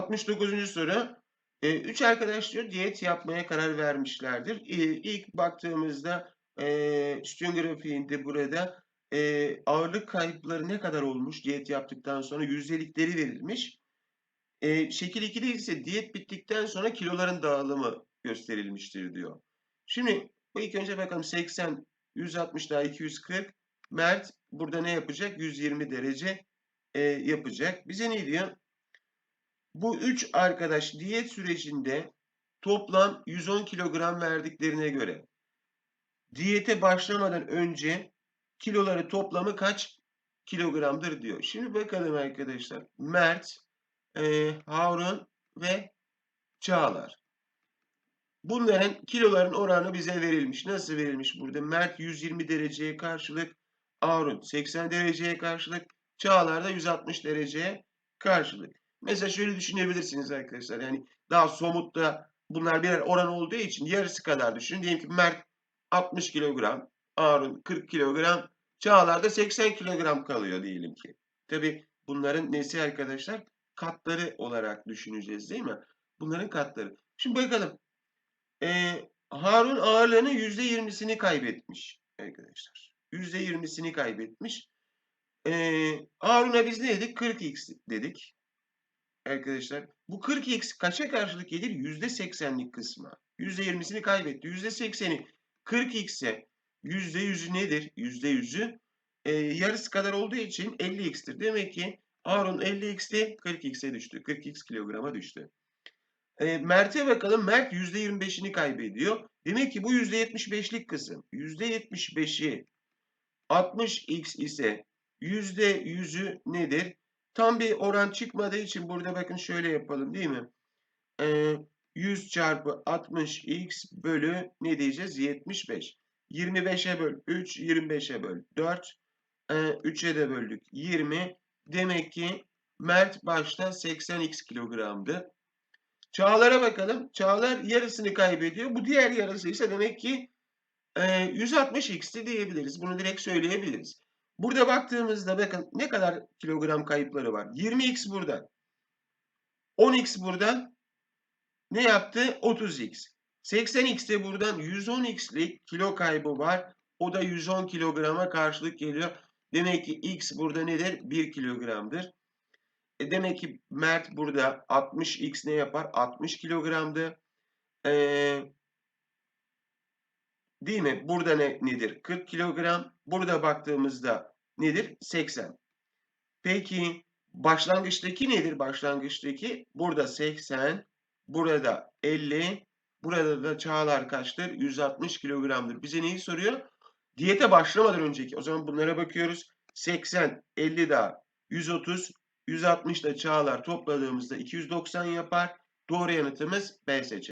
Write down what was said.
69. soru. Eee, 3 arkadaş diyor diyet yapmaya karar vermişlerdir. İii, ilk baktığımızda, eee, sütun grafiğinde burada, eee, ağırlık kayıpları ne kadar olmuş diyet yaptıktan sonra yüzdelikleri verilmiş. Eee, şekil 2'de ise diyet bittikten sonra kiloların dağılımı gösterilmiştir diyor. Şimdi bu ilk önce bakalım 80, 160 daha 240. Mert burada ne yapacak? 120 derece, eee, yapacak. Bize ne diyor? Bu 3 arkadaş diyet sürecinde toplam 110 kilogram verdiklerine göre diyete başlamadan önce kiloları toplamı kaç kilogramdır diyor. Şimdi bakalım arkadaşlar. Mert, eee, Harun ve Çağlar. Bunların kiloların oranı bize verilmiş. Nasıl verilmiş burada? Mert 120 dereceye karşılık, Harun 80 dereceye karşılık, Çağlar da 160 dereceye karşılık. Mesela şöyle düşünebilirsiniz arkadaşlar. Yani daha somut da bunlar birer oran olduğu için yarısı kadar düşünün. Diyelim ki Mert 60 kilogram, Harun 40 kilogram, Çağlar da 80 kilogram kalıyor diyelim ki. Tabii bunların nesi arkadaşlar? Katları olarak düşüneceğiz değil mi? Bunların katları. Şimdi bakalım. Eee, Harun ağırlığının %20'sini kaybetmiş arkadaşlar. %20'sini kaybetmiş. Eee, Harun'a biz ne dedik? 40x dedik. Arkadaşlar bu 40x kaça karşılık gelir? %80'lik kısma. %20'sini kaybetti. %80'i 40x'e %100'ü nedir? %100'ü eee, yarısı kadar olduğu için 50x'tir. Demek ki Harun 50x'ti 40x'e düştü. 40x kilograma düştü. Eee, Mert'e bakalım. Mert %25'ini kaybediyor. Demek ki bu %75'lik kısım. %75'i 60x ise %100'ü nedir? Tam bir oran çıkmadığı için burada bakın şöyle yapalım değil mi? Eee, 100 çarpı 60x bölü ne diyeceğiz? 75. 25'e böl 3, 25'e böl 4. Eee, 3'e de böldük 20. Demek ki Mert başta 80x kilogramdı. Çağlar'a bakalım. Çağlar yarısını kaybediyor. Bu diğer yarısı ise demek ki eee 160x'ti diyebiliriz. Bunu direkt söyleyebiliriz. Burada baktığımızda bakın ne kadar kilogram kayıpları var. 20x burada. 10x burada. Ne yaptı? 30x. 80x de buradan 110x'lik kilo kaybı var. O da 110 kilograma karşılık geliyor. Demek ki x burada nedir? 1 kilogramdır. E demek ki Mert burada 60x ne yapar? 60 kilogramdı. Eee Değil mi? Burada ne nedir? 40 kilogram. Burada baktığımızda nedir? 80. Peki başlangıçtaki nedir? Başlangıçtaki burada 80, burada 50, burada da Çağlar kaçtır? 160 kilogramdır. Bize neyi soruyor? Diyete başlamadan önceki. O zaman bunlara bakıyoruz. 80, 50 daha 130, 160 da Çağlar topladığımızda 290 yapar. Doğru yanıtımız B seçeneği.